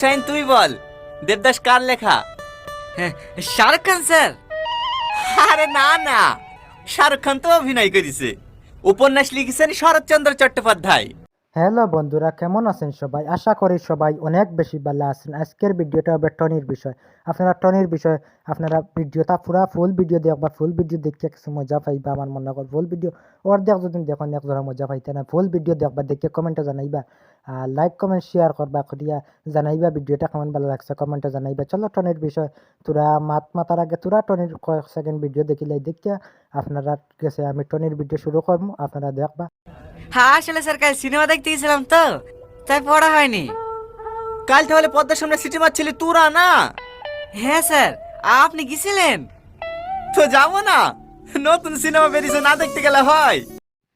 Shine তুই বল দেবদাস কার লেখা? হ্যাঁ শাহরুখ খান স্যার। আরে না না শাহরুখ খান তো অভিনয় করেছে। উপন্যাস লিখেছেন শরৎচন্দ্র চট্টোপাধ্যায়। হ্যালো বন্ধুরা, কেমন আছেন সবাই? আশা করি সবাই অনেক বেশি ভালো আছেন। আজকের ভিডিওটা হবে টনির বিষয়। আপনারা টনির বিষয়, আপনারা ভিডিওটা পুরা ফুল ভিডিও দেখবা ফুল ভিডিও দেখে কিছু মজা পাইবা আমার মনে কর। ফুল ভিডিও ওর দেখ যদি দেখুন এক জোড়া মজা পাইতে না। ফুল ভিডিও দেখবা দেখে কমেন্টে জানাইবা। আর লাইক কমেন্ট শেয়ার করবা, করিয়া জানাইবা ভিডিওটা কেমন ভালো লাগছে কমেন্টে জানাইবা। চলো টনির বিষয়, তোরা মাত মাতার আগে তোরা টনির কয়েক সেকেন্ড ভিডিও দেখিলে দেখিয়া আপনারা গেছে, আমি টনির ভিডিও শুরু করব আপনারা দেখবা। হ্যাঁ আসলে স্যার কাল সিনেমা দেখতে গেছিলাম তো তাই পড়া হয়নি। কাল তাহলে পদ্মার সামনে সিটি মারছিলি তোরা না? হ্যাঁ স্যার আপনি গেছিলেন? তো যাব না। নতুন সিনেমা বেরিয়েছে না দেখতে গেলে হয়।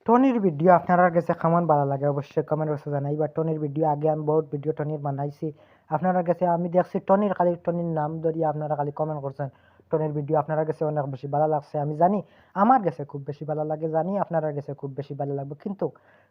টনির ভিডিও আপনার কাছে কেমন ভালো লাগে অবশ্যই কমেন্ট বক্সে জানাই বা টনির ভিডিও আগে আমি বহুত ভিডিও টনির বানাইছি। আপনারা কাছে আমি দেখছি টনির খালি, টনির নাম ধরিয়ে আপনারা খালি কমেন্ট করছেন। টনির ভিডিও আপনারা কাছে অনেক বেশি ভালো লাগছে, আমি জানি। আমার কাছে খুব বেশি ভালো লাগে, জানি আপনারা কাছে খুব বেশি ভালো লাগবে, কিন্তু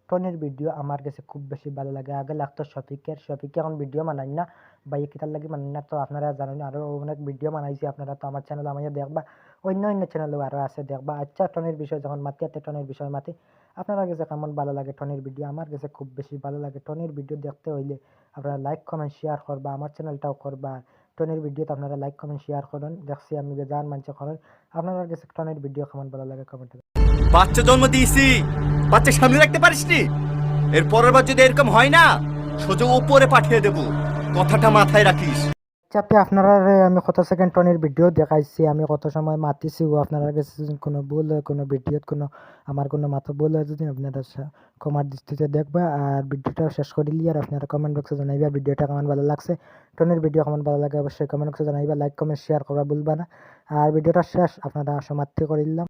টনির ভিডিও আমার কাছে খুব বেশি ভালো লাগে। আগে লাগতো শফিকের, শফিকে এখন ভিডিও বানাই না বা কিতার লাগে বানাই না, তো আপনারা জানেন আরও অনেক ভিডিও বানাইছি আপনারা, তো আমার চ্যানেল আমাকে দেখবা, অন্য অন্য চ্যানেলও আরও আছে দেখবা। আচ্ছা টনির বিষয় যখন মাতি আতে টনির বিষয় মাতি। আপনারা কাছে কেমন ভালো লাগে টনির ভিডিও আমার কাছে খুব বেশি ভালো লাগে টনির ভিডিও দেখতে হইলে। আপনারা লাইক কমেন্ট শেয়ার করবা, আমার চ্যানেলটাও করবা। টনের ভিডিওতে আপনারা লাইক কমেন্ট শেয়ার করুন। দেখছি আমি যান মানছে করেন। আপনাদের কাছে টনের ভিডিও কেমন ভালো লাগে কমেন্ট বাচ্চা জন্ম দিয়েছি। বাচ্চা সামনে রাখতে পারিসনি? এর পরের বার যদি এরকম হয় না, সোজা উপরে পাঠিয়ে দেব। কথাটা মাথায় রাখিস। চাপে আপনারা আমি কত সেকেন্ড টনের ভিডিও দেখাইছি, আমি কত সময় মাতিছি, ও আপনারা কাছে কোনো ভুল হয়, কোনো ভিডিওত কোনো, আমার কোনো মাথা ভুল হয়, যদি আপনারা কমার দৃষ্টিতে দেখবা, আর ভিডিওটা শেষ করিলি আর আপনারা কমেন্ট বক্সে জানাইবা ভিডিওটা কেমন ভালো লাগছে। টনের ভিডিও কেমন ভালো লাগে, অবশ্যই কমেন্ট বক্সে জানাইবা লাইক কমেন্ট শেয়ার করা ভুলবা না। আর ভিডিওটা শেষ, আপনারা সমাপ্তি করিলাম